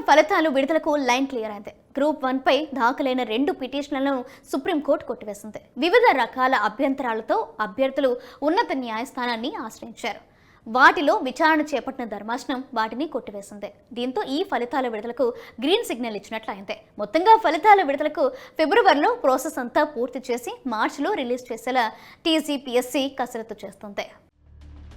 One ఫలితాలు విడుదలకు line clear అయింది. గ్రూప్ వన్ పై దాఖలైన రెండు పిటిషన్లను సుప్రీంకోర్టు కొట్టివేసింది. వివిధ రకాల అభ్యంతరాలతో అభ్యర్థులు ఉన్నత న్యాయస్థానాన్ని ఆశ్రయించారు. వాటిలో విచారణ చేపట్టిన ధర్మాసనం వాటిని కొట్టివేసింది. దీంతో ఈ ఫలితాల విడుదలకు గ్రీన్ సిగ్నల్ ఇచ్చినట్లు అయింది. మొత్తంగా ఫలితాల విడుదలకు ఫిబ్రవరిలో ప్రాసెస్ అంతా పూర్తి చేసి మార్చిలో రిలీజ్ చేసేలా టీజీపీఎస్సీ కసరత్తు చేస్తుంది.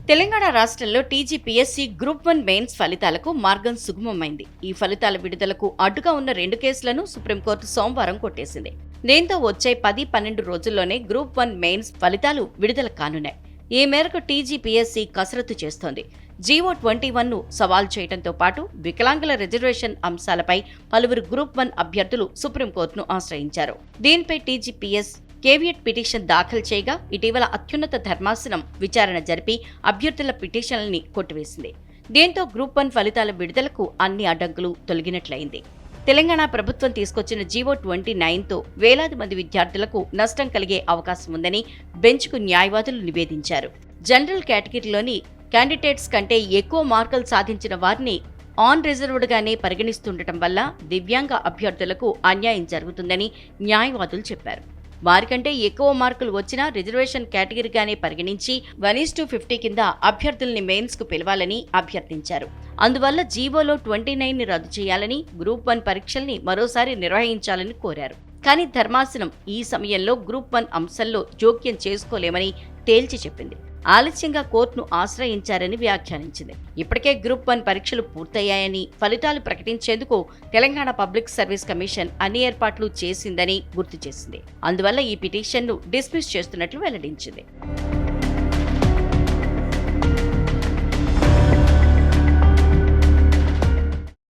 తెలంగాణ రాష్ట్రంలో టీజీపీఎస్సీ గ్రూప్ వన్ మెయిన్స్ ఫలితాలకు మార్గం సుగమమైంది. ఈ ఫలితాల విడుదలకు అడ్డుగా ఉన్న రెండు కేసులను సుప్రీంకోర్టు సోమవారం కొట్టేసింది. దీంతో వచ్చే పది పన్నెండు రోజుల్లోనే గ్రూప్ వన్ మెయిన్స్ ఫలితాలు విడుదల కానున్నాయి. ఈ మేరకు టీజీపీఎస్సీ కసరత్తు చేస్తోంది. జీవో ట్వంటీ వన్ను సవాల్ చేయడంతో పాటు వికలాంగుల రిజర్వేషన్ అంశాలపై పలువురు గ్రూప్ వన్ అభ్యర్థులు సుప్రీంకోర్టును ఆశ్రయించారు. దీనిపై టీజీపీఎస్ కేవియట్ పిటిషన్ దాఖలు చేయగా ఇటీవల అత్యున్నత ధర్మాసనం విచారణ జరిపి అభ్యర్థుల పిటిషన్లని కొట్టివేసింది. దీంతో గ్రూప్ వన్ ఫలితాల విడుదలకు అన్ని అడ్డంకులు తొలగినట్లయింది. తెలంగాణ ప్రభుత్వం తీసుకొచ్చిన జీవో ట్వంటీ నైన్తో వేలాది మంది విద్యార్థులకు నష్టం కలిగే అవకాశం ఉందని బెంచ్కు న్యాయవాదులు నివేదించారు. జనరల్ కేటగిరీలోని క్యాండిడేట్స్ కంటే ఎక్కువ మార్కులు సాధించిన వారిని ఆన్ రిజర్వ్డ్గానే పరిగణిస్తుండటం వల్ల దివ్యాంగ అభ్యర్థులకు అన్యాయం జరుగుతుందని న్యాయవాదులు చెప్పారు. వారికంటే ఎక్కువ మార్కులు వచ్చినా రిజర్వేషన్ కేటగిరీగానే పరిగణించి వన్ ఈస్ టు ఫిఫ్టీ కింద అభ్యర్థుల్ని మెయిన్స్కు పిలవాలని అభ్యర్థించారు. అందువల్ల జీవోలో ట్వంటీ నైన్ని రద్దు చేయాలని గ్రూప్ వన్ పరీక్షల్ని మరోసారి నిర్వహించాలని కోరారు. కానీ ధర్మాసనం ఈ సమయంలో గ్రూప్ వన్ అంశంలో జోక్యం చేసుకోలేమని తేల్చి చెప్పింది. ఆలస్యంగా కోర్టును ఆశ్రయించారని వ్యాఖ్యానించింది. ఇప్పటికే గ్రూప్ వన్ పరీక్షలు పూర్తయ్యాయని ఫలితాలు ప్రకటించేందుకు తెలంగాణ పబ్లిక్ సర్వీస్ కమిషన్ అన్ని ఏర్పాట్లు చేసిందని గుర్తు చేసింది. అందువల్ల ఈ పిటిషన్ను డిస్మిస్ చేస్తున్నట్లు వెల్లడించింది.